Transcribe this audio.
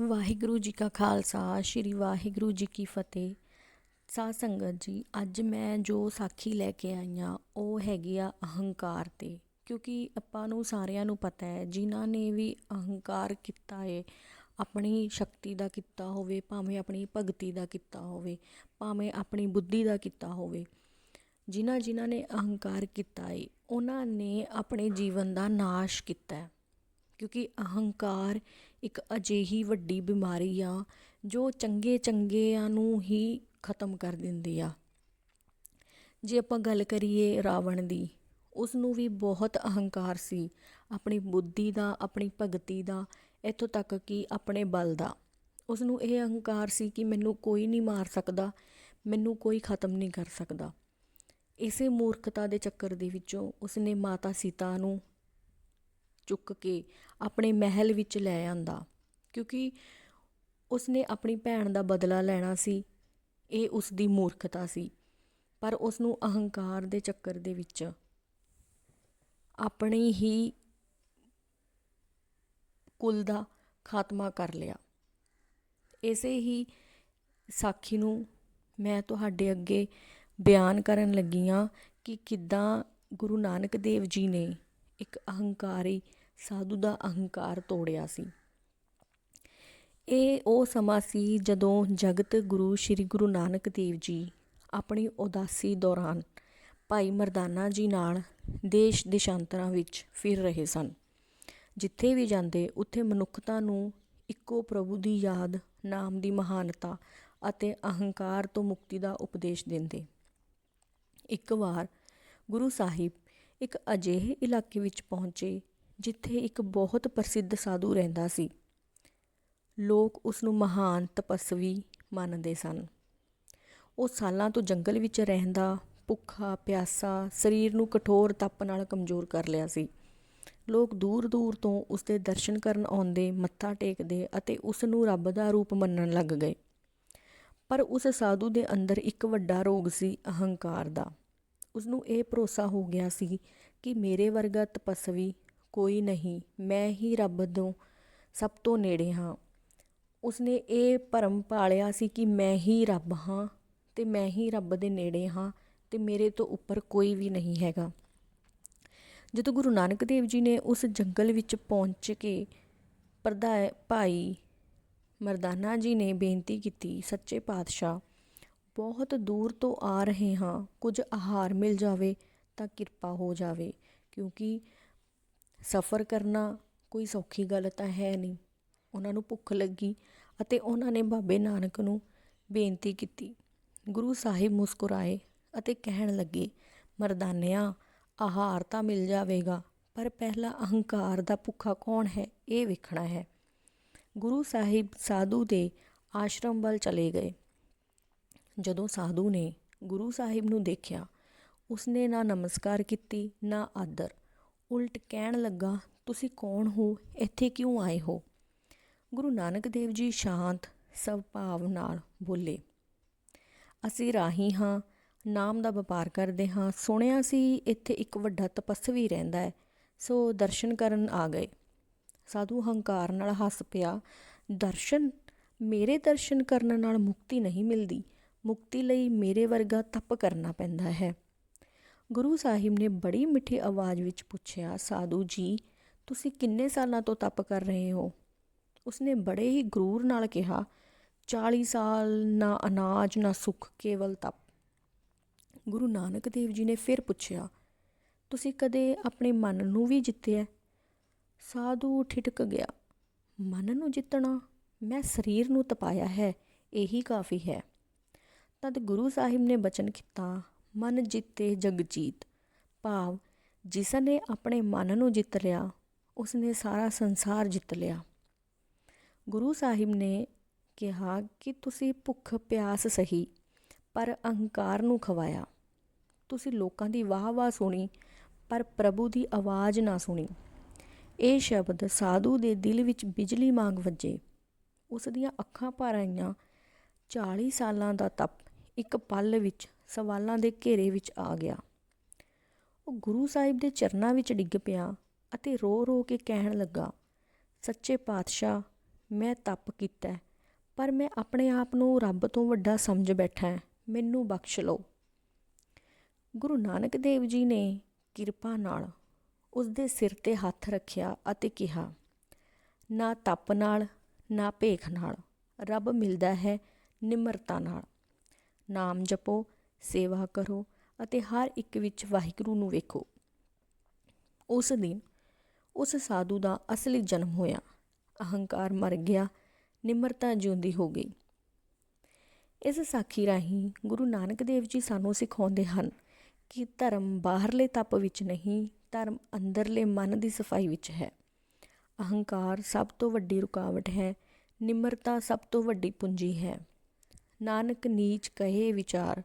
ਵਾਹਿਗੁਰੂ ਜੀ ਕਾ ਖਾਲਸਾ, ਸ੍ਰੀ ਵਾਹਿਗੁਰੂ ਜੀ ਕੀ ਫਤਿਹ। ਸਾਧ ਸੰਗਤ ਜੀ, ਅੱਜ ਮੈਂ ਜੋ ਸਾਖੀ ਲੈ ਕੇ ਆਈ ਹਾਂ, ਉਹ ਹੈਗੀ ਆ ਅਹੰਕਾਰ ਤੇ। ਕਿਉਂਕਿ ਆਪਾਂ ਨੂੰ ਸਾਰਿਆਂ ਨੂੰ ਪਤਾ ਹੈ, ਜਿਨ੍ਹਾਂ ਨੇ ਵੀ ਅਹੰਕਾਰ ਕੀਤਾ ਏ, ਆਪਣੀ ਸ਼ਕਤੀ ਦਾ ਕੀਤਾ ਹੋਵੇ, ਭਾਵੇਂ ਆਪਣੀ ਭਗਤੀ ਦਾ ਕੀਤਾ ਹੋਵੇ, ਭਾਵੇਂ ਆਪਣੀ ਬੁੱਧੀ ਦਾ ਕੀਤਾ ਹੋਵੇ ਜਿਨ੍ਹਾਂ ਜਿਨ੍ਹਾਂ ਨੇ ਅਹੰਕਾਰ ਕੀਤਾ ਏ, ਉਹਨਾਂ ਨੇ ਆਪਣੇ ਜੀਵਨ ਦਾ ਨਾਸ਼ ਕੀਤਾ ਹੈ। ਕਿਉਂਕਿ ਅਹੰਕਾਰ ਇੱਕ ਅਜਿਹੀ ਵੱਡੀ ਬਿਮਾਰੀ ਆ, ਜੋ ਚੰਗੇ ਚੰਗਿਆਂ ਨੂੰ ਹੀ ਖਤਮ ਕਰ ਦਿੰਦੀ ਆ। ਜੇ ਆਪਾਂ ਗੱਲ ਕਰੀਏ ਰਾਵਣ ਦੀ ਉਸ ਨੂੰ ਵੀ ਬਹੁਤ ਅਹੰਕਾਰ ਸੀ। ਆਪਣੀ ਬੁੱਧੀ ਦਾ, ਆਪਣੀ ਭਗਤੀ ਦਾ, ਇੱਥੋਂ ਤੱਕ ਕਿ ਆਪਣੇ ਬਲ ਦਾ। ਉਸ ਨੂੰ ਇਹ ਅਹੰਕਾਰ ਸੀ ਕਿ ਮੈਨੂੰ ਕੋਈ ਨਹੀਂ ਮਾਰ ਸਕਦਾ, ਮੈਨੂੰ ਕੋਈ ਖਤਮ ਨਹੀਂ ਕਰ ਸਕਦਾ। ਇਸੇ ਮੂਰਖਤਾ ਦੇ ਚੱਕਰ ਦੇ ਵਿੱਚੋਂ ਉਸਨੇ ਮਾਤਾ ਸੀਤਾ ਨੂੰ ਚੁੱਕ ਕੇ ਆਪਣੇ ਮਹਿਲ ਵਿੱਚ ਲੈ ਆਂਦਾ। ਕਿਉਂਕਿ ਉਸਨੇ ਆਪਣੀ ਭੈਣ ਦਾ ਬਦਲਾ ਲੈਣਾ ਸੀ। ਇਹ ਉਸ ਦੀ ਮੂਰਖਤਾ ਸੀ। ਪਰ ਉਸ ਨੂੰ ਅਹੰਕਾਰ ਦੇ ਚੱਕਰ ਦੇ ਵਿੱਚ ਆਪਣੀ ਹੀ ਕੁਲ ਦਾ ਖਾਤਮਾ ਕਰ ਲਿਆ। ਇਸੇ ਹੀ ਸਾਖੀ ਨੂੰ ਮੈਂ ਤੁਹਾਡੇ ਅੱਗੇ ਬਿਆਨ ਕਰਨ ਲੱਗੀ ਹਾਂ ਕਿ ਕਿੱਦਾਂ ਗੁਰੂ ਨਾਨਕ ਦੇਵ ਜੀ ਨੇ ਇੱਕ ਅਹੰਕਾਰੀ ਸਾਧੂ ਦਾ ਅਹੰਕਾਰ ਤੋੜਿਆ ਸੀ। ਇਹ ਉਹ ਸਮਾਂ ਸੀ ਜਦੋਂ ਜਗਤ ਗੁਰੂ ਸ੍ਰੀ ਗੁਰੂ ਨਾਨਕ ਦੇਵ ਜੀ ਆਪਣੀ ਉਦਾਸੀ ਦੌਰਾਨ ਭਾਈ ਮਰਦਾਨਾ ਜੀ ਨਾਲ ਦੇਸ਼ ਦੇਸ਼ਾਂਤਰਾਂ ਵਿੱਚ ਫਿਰ ਰਹੇ ਸਨ। ਜਿੱਥੇ ਵੀ ਜਾਂਦੇ, ਉੱਥੇ ਮਨੁੱਖਤਾ ਨੂੰ ਇੱਕੋ ਪ੍ਰਭੂ ਦੀ ਯਾਦ, ਨਾਮ ਦੀ ਮਹਾਨਤਾ ਅਤੇ ਅਹੰਕਾਰ ਤੋਂ ਮੁਕਤੀ ਦਾ ਉਪਦੇਸ਼ ਦਿੰਦੇ। ਇੱਕ ਵਾਰ ਗੁਰੂ ਸਾਹਿਬ ਇੱਕ ਅਜਿਹੇ ਇਲਾਕੇ ਵਿੱਚ ਪਹੁੰਚੇ ਜਿੱਥੇ ਇੱਕ ਬਹੁਤ ਪ੍ਰਸਿੱਧ ਸਾਧੂ ਰਹਿੰਦਾ ਸੀ। ਲੋਕ ਉਸ ਨੂੰ ਮਹਾਨ ਤਪਸਵੀ ਮੰਨਦੇ ਸਨ। ਉਹ ਸਾਲਾਂ ਤੋਂ ਜੰਗਲ ਵਿੱਚ ਰਹਿੰਦਾ, ਭੁੱਖਾ, ਪਿਆਸਾ, ਸਰੀਰ ਨੂੰ ਕਠੋਰ ਤਪ ਨਾਲ ਕਮਜ਼ੋਰ ਕਰ ਲਿਆ ਸੀ। ਲੋਕ ਦੂਰ ਦੂਰ ਤੋਂ ਉਸ ਦੇ ਦਰਸ਼ਨ ਕਰਨ ਆਉਂਦੇ, ਮੱਥਾ ਟੇਕਦੇ ਅਤੇ ਉਸ ਨੂੰ ਰੱਬ ਦਾ ਰੂਪ ਮੰਨਣ ਲੱਗ ਗਏ। ਪਰ ਉਸ ਸਾਧੂ ਦੇ ਅੰਦਰ ਇੱਕ ਵੱਡਾ ਰੋਗ ਸੀ, ਅਹੰਕਾਰ ਦਾ। ਉਸ ਨੂੰ ਇਹ ਭਰੋਸਾ ਹੋ ਗਿਆ ਸੀ ਕਿ ਮੇਰੇ ਵਰਗਾ ਤਪਸਵੀ ਕੋਈ ਨਹੀਂ, ਮੈਂ ਹੀ ਰੱਬ ਤੋਂ ਸਭ ਤੋਂ ਨੇੜੇ ਹਾਂ। ਉਸਨੇ ਇਹ ਭਰਮ ਪਾਲਿਆ ਸੀ ਕਿ ਮੈਂ ਹੀ ਰੱਬ ਹਾਂ ਤੇ ਮੈਂ ਹੀ ਰੱਬ ਦੇ ਨੇੜੇ ਹਾਂ ਤੇ ਮੇਰੇ ਤੋਂ ਉੱਪਰ ਕੋਈ ਵੀ ਨਹੀਂ ਹੈਗਾ। ਜਦੋਂ ਗੁਰੂ ਨਾਨਕ ਦੇਵ ਜੀ ਨੇ ਉਸ ਜੰਗਲ ਵਿੱਚ ਪਹੁੰਚ ਕੇ ਪਰਦਾ ਭਾਈ ਮਰਦਾਨਾ ਜੀ ਨੇ ਬੇਨਤੀ ਕੀਤੀ, ਸੱਚੇ ਪਾਤਸ਼ਾਹ, ਬਹੁਤ ਦੂਰ ਤੋਂ ਆ ਰਹੇ ਹਾਂ, ਕੁਝ ਆਹਾਰ ਮਿਲ ਜਾਵੇ ਤਾਂ ਕਿਰਪਾ ਹੋ ਜਾਵੇ, ਕਿਉਂਕਿ ਸਫ਼ਰ ਕਰਨਾ ਕੋਈ ਸੌਖੀ ਗੱਲ ਤਾਂ ਹੈ ਨਹੀਂ। ਉਹਨਾਂ ਨੂੰ ਭੁੱਖ ਲੱਗੀ ਅਤੇ ਉਹਨਾਂ ਨੇ ਬਾਬੇ ਨਾਨਕ ਨੂੰ ਬੇਨਤੀ ਕੀਤੀ। ਗੁਰੂ ਸਾਹਿਬ ਮੁਸਕਰਾਏ ਅਤੇ ਕਹਿਣ ਲੱਗੇ, ਮਰਦਾਨਿਆਂ, ਆਹਾਰ ਤਾਂ ਮਿਲ ਜਾਵੇਗਾ, ਪਰ ਪਹਿਲਾ ਅਹੰਕਾਰ ਦਾ ਭੁੱਖਾ ਕੌਣ ਹੈ, ਇਹ ਵੇਖਣਾ ਹੈ। ਗੁਰੂ ਸਾਹਿਬ ਸਾਧੂ ਦੇ ਆਸ਼ਰਮ ਵੱਲ ਚਲੇ ਗਏ। ਜਦੋਂ ਸਾਧੂ ਨੇ ਗੁਰੂ ਸਾਹਿਬ ਨੂੰ ਦੇਖਿਆ, ਉਸਨੇ ਨਾ ਨਮਸਕਾਰ ਕੀਤੀ, ਨਾ ਆਦਰ। ਉਲਟ ਕਹਿਣ ਲੱਗਾ, ਤੁਸੀਂ ਕੌਣ ਹੋ? ਇੱਥੇ ਕਿਉਂ ਆਏ ਹੋ? ਗੁਰੂ ਨਾਨਕ ਦੇਵ ਜੀ ਸ਼ਾਂਤ ਸਵਭਾਵ ਨਾਲ ਬੋਲੇ। ਅਸੀਂ ਰਾਹੀ ਹਾਂ, ਨਾਮ ਦਾ ਵਪਾਰ ਕਰਦੇ ਹਾਂ। ਸੁਣਿਆ ਸੀ, ਇੱਥੇ ਇੱਕ ਵੱਡਾ ਤਪਸਵੀ ਰਹਿੰਦਾ ਹੈ। ਸੋ ਦਰਸ਼ਨ ਕਰਨ ਆ ਗਏ। ਸਾਧੂ ਹੰਕਾਰ ਨਾਲ ਹੱਸ ਪਿਆ, ਦਰਸ਼ਨ? ਮੇਰੇ ਦਰਸ਼ਨ ਕਰਨ ਨਾਲ ਮੁਕਤੀ ਨਹੀਂ ਮਿਲਦੀ। ਮੁਕਤੀ ਲਈ ਮੇਰੇ ਵਰਗਾ ਤਪ ਕਰਨਾ ਪੈਂਦਾ ਹੈ। ਗੁਰੂ ਸਾਹਿਬ ਨੇ ਬੜੀ ਮਿੱਠੀ ਆਵਾਜ਼ ਵਿੱਚ ਪੁੱਛਿਆ, ਸਾਧੂ ਜੀ, ਤੁਸੀਂ ਕਿੰਨੇ ਸਾਲਾਂ ਤੋਂ ਤਪ ਕਰ ਰਹੇ ਹੋ? ਉਸਨੇ ਬੜੇ ਹੀ ਗਰੂਰ ਨਾਲ ਕਿਹਾ 40 ਸਾਲ ਨਾ ਅਨਾਜ, ਨਾ ਸੁੱਖ, ਕੇਵਲ ਤਪ। ਗੁਰੂ ਨਾਨਕ ਦੇਵ ਜੀ ਨੇ ਫਿਰ ਪੁੱਛਿਆ, ਤੁਸੀਂ ਕਦੇ ਆਪਣੇ ਮਨ ਨੂੰ ਵੀ ਜਿੱਤਿਆ? ਸਾਧੂ ਠਿਟਕ ਗਿਆ। ਮਨ ਨੂੰ ਜਿੱਤਣਾ, ਮੈਂ ਸਰੀਰ ਨੂੰ ਤਪਾਇਆ ਹੈ, ਇਹੀ ਕਾਫੀ ਹੈ। ਤਦ ਗੁਰੂ ਸਾਹਿਬ ਨੇ ਬਚਨ ਕੀਤਾ ਮਨ ਜਿੱਤੇ ਜਗ ਜੀਤ। ਭਾਵ ਜਿਸ ਨੇ ਆਪਣੇ ਮਨ ਨੂੰ ਜਿੱਤ ਲਿਆ, ਉਸਨੇ ਸਾਰਾ ਸੰਸਾਰ ਜਿੱਤ ਲਿਆ। ਗੁਰੂ ਸਾਹਿਬ ਨੇ ਕਿਹਾ ਕਿ ਤੁਸੀਂ ਭੁੱਖ ਪਿਆਸ ਸਹੀ, ਪਰ ਅਹੰਕਾਰ ਨੂੰ ਖਵਾਇਆ। ਤੁਸੀਂ ਲੋਕਾਂ ਦੀ ਵਾਹ-ਵਾਹ ਸੁਣੀ, ਪਰ ਪ੍ਰਭੂ ਦੀ ਆਵਾਜ਼ ਨਾ ਸੁਣੀ। ਇਹ ਸ਼ਬਦ ਸਾਧੂ ਦੇ ਦਿਲ ਵਿੱਚ ਬਿਜਲੀ ਵਾਂਗ ਵੱਜੇ। ਉਸ ਦੀਆਂ ਅੱਖਾਂ ਭਰ ਆਈਆਂ। 40 ਸਾਲਾਂ ਦਾ ਤਪ ਇੱਕ ਪਲ ਵਿੱਚ ਸਵਾਲਾਂ ਦੇ ਘੇਰੇ ਵਿੱਚ ਆ ਗਿਆ। ਉਹ ਗੁਰੂ ਸਾਹਿਬ ਦੇ ਚਰਨਾਂ ਵਿੱਚ ਡਿੱਗ ਪਿਆ ਅਤੇ ਰੋ ਰੋ ਕੇ ਕਹਿਣ ਲੱਗਾ, ਸੱਚੇ ਪਾਤਸ਼ਾਹ, ਮੈਂ ਤਪ ਕੀਤਾ ਪਰ ਮੈਂ ਆਪਣੇ ਆਪ ਨੂੰ ਰੱਬ ਤੋਂ ਵੱਡਾ ਸਮਝ ਬੈਠਾ ਮੈਨੂੰ ਬਖਸ਼ ਲਓ। ਗੁਰੂ ਨਾਨਕ ਦੇਵ ਜੀ ਨੇ ਕਿਰਪਾ ਨਾਲ ਉਸ ਦੇ ਸਿਰ ਤੇ ਹੱਥ ਰੱਖਿਆ ਅਤੇ ਕਿਹਾ, ਨਾ ਤਪ ਨਾਲ, ਨਾ ਭੇਖ ਨਾਲ, ਰੱਬ ਮਿਲਦਾ ਹੈ ਨਿਮਰਤਾ ਨਾਲ। ਨਾਮ ਜਪੋ ਸੇਵਾ ਕਰੋ ਅਤੇ ਹਰ ਇੱਕ ਵਿੱਚ ਵਾਹਿਗੁਰੂ ਨੂੰ ਵੇਖੋ। ਉਸ ਦਿਨ ਉਸ ਸਾਧੂ ਦਾ ਅਸਲੀ ਜਨਮ ਹੋਇਆ। ਅਹੰਕਾਰ ਮਰ ਗਿਆ, ਨਿਮਰਤਾ ਜਿਉਂਦੀ ਹੋ ਗਈ। ਇਸ ਸਾਖੀ ਰਾਹੀਂ ਗੁਰੂ ਨਾਨਕ ਦੇਵ ਜੀ ਸਾਨੂੰ ਸਿਖਾਉਂਦੇ ਹਨ ਕਿ ਧਰਮ ਬਾਹਰਲੇ ਤਪ ਵਿੱਚ ਨਹੀਂ, ਧਰਮ ਅੰਦਰਲੇ ਮਨ ਦੀ ਸਫ਼ਾਈ ਵਿੱਚ ਹੈ। ਅਹੰਕਾਰ ਸਭ ਤੋਂ ਵੱਡੀ ਰੁਕਾਵਟ ਹੈ, ਨਿਮਰਤਾ ਸਭ ਤੋਂ ਵੱਡੀ ਪੂੰਜੀ ਹੈ। ਨਾਨਕ ਨੀਚ ਕਹੇ ਵਿਚਾਰ